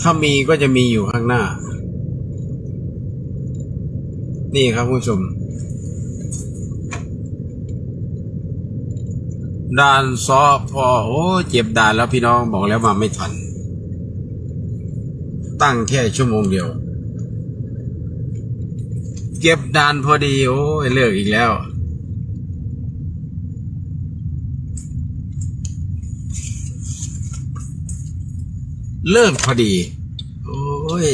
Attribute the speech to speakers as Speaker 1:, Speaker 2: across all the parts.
Speaker 1: ถ้ามีก็จะมีอยู่ข้างหน้า นี่ครับคุณผู้ชม ด่านซอพอโอ้เจ็บด่านแล้วพี่น้องบอกแล้วมาไม่ทัน ตั้งแค่ชั่วโมงเดียว เก็บด่านพอดี โอ้ยเลิกอีกแล้ว เลิกพอดี โอ้ย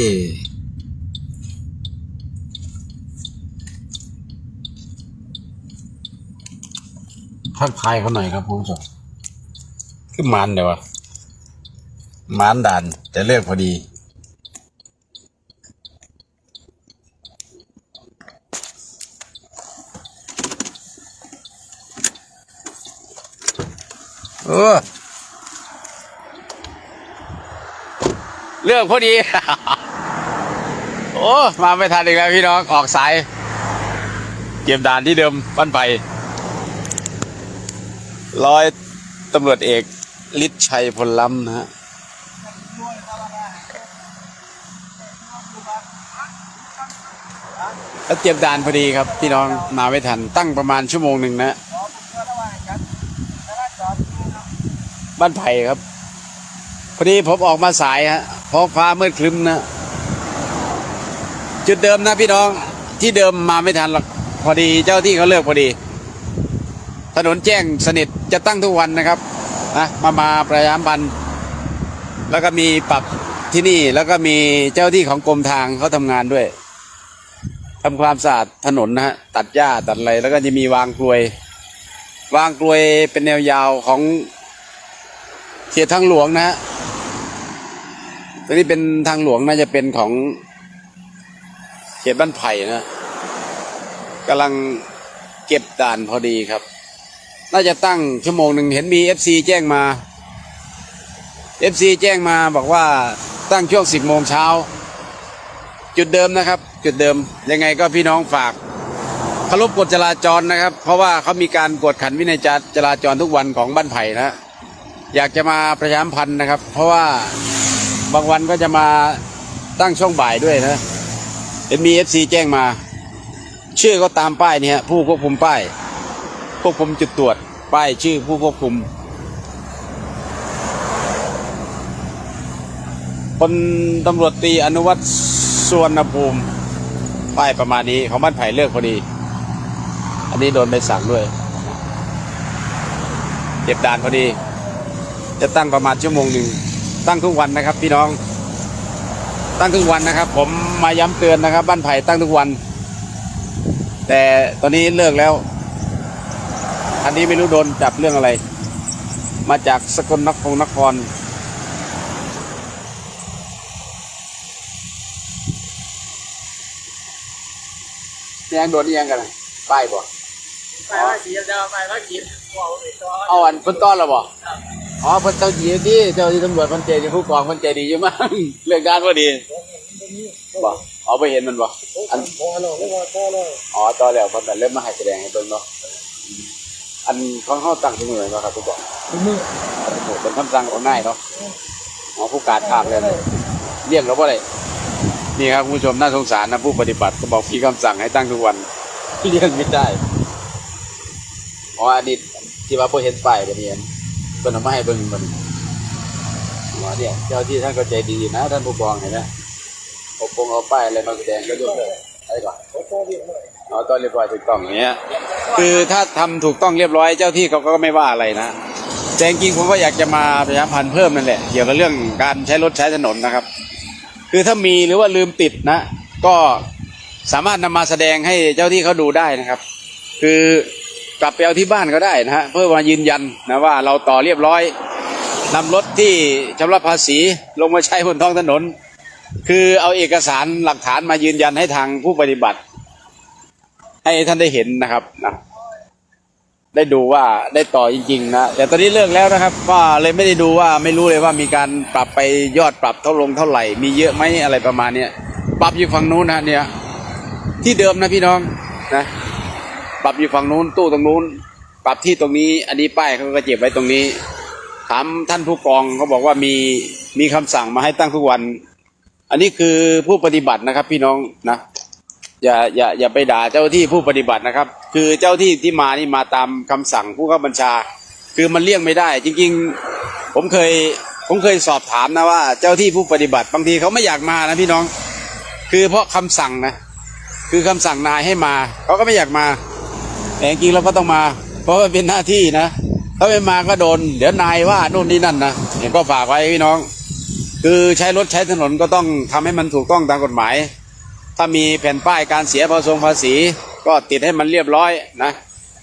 Speaker 1: ทักทายเขาหน่อยครับคุณผู้ชมคือมันเดี๋ยววะมันด่านแต่เลิกพอดี เออ เลือกพอดี โอ้ มาไม่ทันอีกแล้วพี่น้อง ออกสายเก็บด่านที่เดิมบ้านไผ่ร้อยตำรวจเอกฤทธิ์ชัยพลล้ำนะฮะแล้วเก็บด่านพอดีครับ พี่น้องมาไม่ทัน ตั้งประมาณชั่วโมงหนึ่งนะบ้านไผ่ครับพอดีผมออกมาสายฮะ พราะฟ้ามืดครึ้มนะ จุดเดิมนะพี่น้องที่เดิมมาไม่ทันหรอกพอดีเจ้าที่เขาเลิกพอดี ถนนแจ้งสนิทจะตั้งทุกวันนะครับนะมามาประยามพันแล้วก็มีปรับที่นี่แล้วก็มีเจ้าที่ของกรมทางเขาทำงานด้วยทำความสะอาดถนนนะฮะตัดหญ้าตัดอะไรแล้วก็จะมีวางกลวย วางกลวยเป็นแนวยาวของเขตทางหลวงนะฮะ ตัวนี้เป็นทางหลวงน่าจะเป็นของเขตบ้านไผ่นะกำลังเก็บด่านพอดีครับ น่าจะตั้งชั่วโมงหนึ่งเห็นมีเอฟซีแจ้งมาเอฟซีแจ้งมาบอกว่าตั้งช่วงสิบโมงเช้า จุดเดิมนะครับ จุดเดิมยังไงก็พี่น้องฝากเคารพกฎจราจรนะครับ เพราะว่าเขามีการกวดขันวินัยจราจรทุกวันของบ้านไผ่นะ อยากจะมาประชาสัมพันธ์นะครับ เพราะว่า บางวันก็จะมาตั้งช่วงบ่ายด้วยนะเห็นมีเอฟซีแจ้งมา ชื่อก็ตามป้ายนี่ฮะผู้ควบคุมป้ายควบคุมจุดตรวจป้ายชื่อผู้ควบคุม คนตำรวจตีอนุวัตรสวรรณภูมิป้ายประมาณนี้ของบ้านไผ่เลือกพอดี อันนี้โดนใบสั่งด้วยเก็บด่านพอดี จะตั้งประมาณชั่วโมงหนึ่ง ตั้งทุกวันนะครับ พี่น้อง ตั้งทุกวันนะครับ ผมมาย้ำเตือนนะครับ บ้านไผ่ตั้งทุกวัน แต่ตอนนี้เลิกแล้วอันนี้ไม่รู้โดนจับเรื่องอะไร มาจากสกลนครนครยังโดนยังกันน่ะป้ายบ่
Speaker 2: ไปว่าสีเดียวไปว่ากินหัวไปตัว
Speaker 1: เอาอันเพิ่นต้อนแล้วบ่ อ๋อเพิ่นเจ้าดีที่เจ้าที่ตำรวจเพิ่นใจดีผู้กองเพิ่นใจดีอยู่มั้งเรื่องการพอดีบ่เอาไปเห็นมันบ่อัน
Speaker 2: พอแล้วไม่พอพอแล้ว
Speaker 1: อ๋อตอนแล้วเพิ่เริ่มมาให้แสดงให้เบิ่งเนาะอันของเฮาตั้งที่มือเนาะครับผู้กอง
Speaker 2: มือ
Speaker 1: โอ้เป็นคำสั่งของนายเนาะอ๋อผู้การภาคเลยนะเรียกเราบ่ได้นี่ครับคุณผู้ชมน่าสงสารนะผู้ปฏิบัติก็บอกพี่คำสั่งให้ตั้งทุกวันเรียกไม่ได้อ๋ออันนี้ที่ว่าบ่เห็นป้ายบ่นี่อัน เพิ่นเอามาให้เบิ่งบ่นี่อ๋อเนี่ยเจ้าที่ท่านก็ใจดีนะ ท่านผู้กองเห็นไหมเอาปงเอาป้ายอะไรมาแสดงก็ยกเลยอะไรก่อน
Speaker 2: อพอเรียบร้อย
Speaker 1: เอาตอนเรียบร้อยถูกต้องอย่างเงี้ย คือถ้าทำถูกต้องเรียบร้อยเจ้าที่เขาก็ไม่ว่าอะไรนะแต่จริงผมก็อยากจะมาประชาสัมพันธ์เพิ่มนั่นแหละเกี่ยวกับเรื่องการใช้รถใช้ถนนนะครับ คือถ้ามีหรือว่าลืมติดนะ ก็สามารถนำมาแสดงให้เจ้าที่เขาดูได้นะครับ คือ กลับไปเอาที่บ้านก็ได้นะฮะเพื่อมายืนยันนะว่าเราต่อเรียบร้อยนำรถที่ชำระภาษีลงมาใช้บนท้องถนน คือเอาเอกสารหลักฐานมายืนยันให้ทางผู้ปฏิบัติ ให้ท่านได้เห็นนะครับนะได้ดูว่าได้ต่อจริงๆนะแต่ตอนนี้เลิกแล้วนะครับก็เลยไม่ได้ดูว่าไม่รู้เลยว่ามีการปรับไปยอดปรับเท่าลงเท่าไหร่ มีเยอะไหมอะไรประมาณเนี้ยปรับอยู่ฝั่งนู้นนะเนี่ยที่เดิมนะพี่น้องนะ ปรับอยู่ฝั่งนู้นตู้ตรงนู้น ปรับที่ตรงนี้ อันนี้ป้ายเขาก็เก็บไว้ตรงนี้ ถามท่านผู้กองเขาบอกว่ามีมีคำสั่งมาให้ตั้งทุกวัน อันนี้คือผู้ปฏิบัตินะครับพี่น้องนะอย่าอย่าอย่าไปด่าเจ้าที่ผู้ปฏิบัตินะครับ คือเจ้าที่ที่มานี่มาตามคำสั่งผู้ข้าบัญชา คือมันเลี่ยงไม่ได้ จริง ๆ ผมเคยผมเคยสอบถามนะว่า เจ้าที่ผู้ปฏิบัติบางทีเขาไม่อยากมานะพี่น้อง คือเพราะคำสั่งนะคือคำสั่งนายให้มาเขาก็ไม่อยากมา แต่จริงเราก็ต้องมา เพราะว่าเป็นหน้าที่นะ ถ้าไม่มาก็โดน เดี๋ยวนายว่าโน่นนี่นั่นนะเห็นก็ฝากไว้พี่น้อง คือใช้รถใช้ถนนก็ต้องทำให้มันถูกต้องตามกฎหมาย ถ้ามีแผ่นป้ายการเสียภาษีภาษี ก็ติดให้มันเรียบร้อยนะ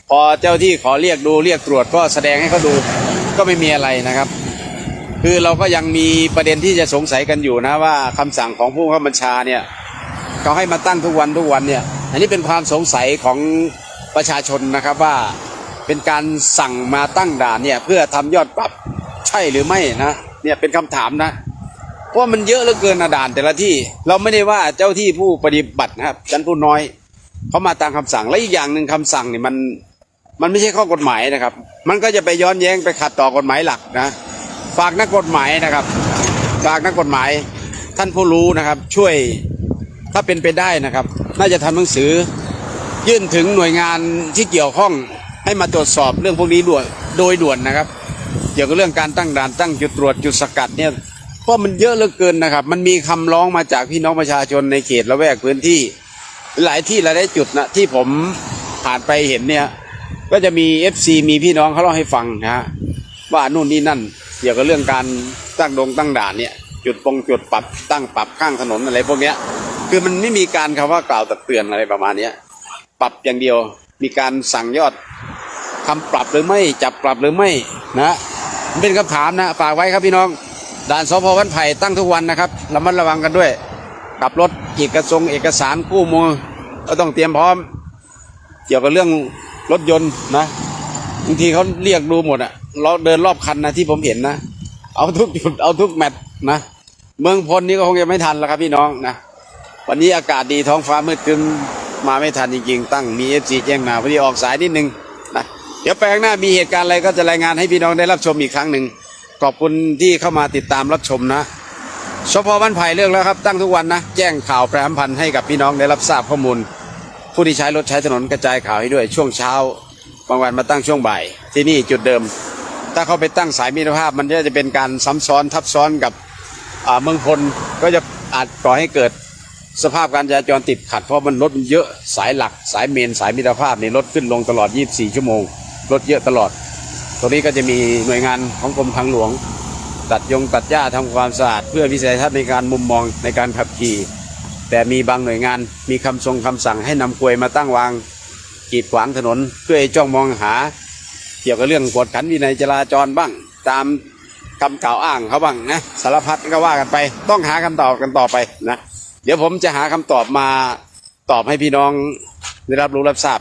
Speaker 1: พอเจ้าที่ขอเรียกดูเรียกตรวจก็แสดงให้เขาดูก็ไม่มีอะไรนะครับ คือเราก็ยังมีประเด็นที่จะสงสัยกันอยู่นะว่าคำสั่งของผู้ข้าบัญชาเนี่ยเขาให้มาตั้งทุกวันทุกวันเนี่ย อันนี้เป็นความสงสัยของ ประชาชนนะครับว่าเป็นการสั่งมาตั้งด่านเนี่ยเพื่อทำยอดปรับใช่หรือไม่นะเนี่ยเป็นคำถามนะเพราะมันเยอะเหลือเกินนะด่านแต่ละที่เราไม่ได้ว่าเจ้าที่ผู้ปฏิบัตินะครับชั้นผู้น้อยเขามาตามคำสั่งและอีกอย่างหนึ่งคำสั่งเนี่ยมันมันไม่ใช่ข้อกฎหมายนะครับ มันก็จะไปย้อนแย้งไปขัดต่อกฎหมายหลักนะ ฝากนักกฎหมายนะครับ ฝากนักกฎหมายท่านผู้รู้นะครับ ช่วยถ้าเป็นไปได้นะครับ น่าจะทำหนังสือ ยื่นถึงหน่วยงานที่เกี่ยวข้องให้มาตรวจสอบเรื่องพวกนี้ด่วนโดยด่วนนะครับ เกี่ยวกับเรื่องการตั้งด่านตั้งจุดตรวจจุดสกัดเนี่ยเพราะมันเยอะเหลือเกินนะครับ มันมีคำร้องมาจากพี่น้องประชาชนในเขตละแวกพื้นที่ หลายที่หลายจุดนะที่ผมผ่านไปเห็นเนี่ยก็จะมีเอฟซีมีพี่น้องเขาเล่าให้ฟังนะฮะว่านู่นนี่นั่น เกี่ยวกับเรื่องการตั้งดงตั้งด่านเนี่ยจุดปงจุดปรับตั้งปรับข้างถนนอะไรพวกเนี้ยคือมันไม่มีการคำว่ากล่าวตักเตือนอะไรประมาณเนี้ย ปรับอย่างเดียว มีการสั่งยอดคำปรับหรือไม่จับปรับหรือไม่นะเป็นคำถามนะฝากไว้ครับพี่น้องด่านสพวันไผ่ตั้งทุกวันนะครับระมัดระวังกันด้วยขับรถเอกสงเอกสารกู้มือก็ต้องเตรียมพร้อม เกี่ยวกับเรื่องรถยนต์นะบางทีเขาเรียกดูหมดอะเราเดินรอบคันนะที่ผมเห็นนะเอาทุกจุดเอาทุกแมตช์นะเมืองพลนี่ก็คงจะไม่ทันแล้วครับพี่น้องนะวันนี้อากาศดีท้องฟ้ามืดครึ้ม มาไม่ทันจริงๆ ตั้งมีเอฟซีแจ้งมาพอดีออกสายนิดนึงนะเดี๋ยวไปข้างหน้ามีเหตุการณ์อะไรก็จะรายงานให้พี่น้องได้รับชมอีกครั้งหนึ่งขอบคุณที่เข้ามาติดตามรับชมนะสพบ้านไผ่เรื่องแล้วครับตั้งทุกวันนะแจ้งข่าวแประชาสัมพันธ์ให้กับพี่น้องได้รับทราบข้อมูล ผู้ที่ใช้รถใช้ถนนกระจายข่าวให้ด้วยช่วงเช้าบางวันมาตั้งช่วงบ่าย ที่นี่จุดเดิม ถ้าเขาไปตั้งสายมิตรภาพ มันก็จะเป็นการซ้ำซ้อนทับซ้อนกับเมืองพลก็จะอาจก่อให้เกิด สภาพการจราจรติดขัดเพราะมันรถมันเยอะสายหลักสายเมนสายมิตรภาพนี่รถขึ้นลงตลอด 24 ชั่วโมง รถเยอะตลอด ตรงนี้ก็จะมีหน่วยงานของกรมทางหลวง ตัดยงตัดหญ้าทำความสะอาดเพื่อวิสัยทัศน์ในการมุมมองในการขับขี่ แต่มีบางหน่วยงานมีคำทรงคำสั่งให้นำกลวยมาตั้งวางกีดขวางถนน เพื่อจ้องมองหา เกี่ยวกับเรื่องกวดขันวินัยจราจรบ้าง ตามคำกล่าวอ้างเขาบ้างนะสารพัดก็ว่ากันไป ต้องหาคำตอบกันต่อไปนะ เดี๋ยวผมจะหาคำตอบมาตอบให้พี่น้องได้รับรู้รับทราบ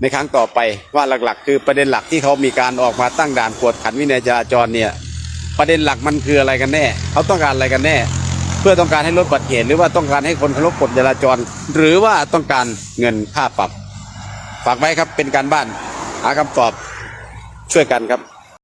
Speaker 1: ในครั้งต่อไปว่าหลักๆ คือประเด็นหลักที่เขามีการออกมาตั้งด่านกวดขันวินัยจราจรเนี่ย ประเด็นหลักมันคืออะไรกันแน่ เขาต้องการอะไรกันแน่ เพื่อต้องการให้ลดบัติเหตุหรือว่าต้องการให้คนเคารพกฎจราจร หรือว่าต้องการเงินค่าปรับ ฝากไว้ครับเป็นการบ้านหาคำตอบช่วยกันครับ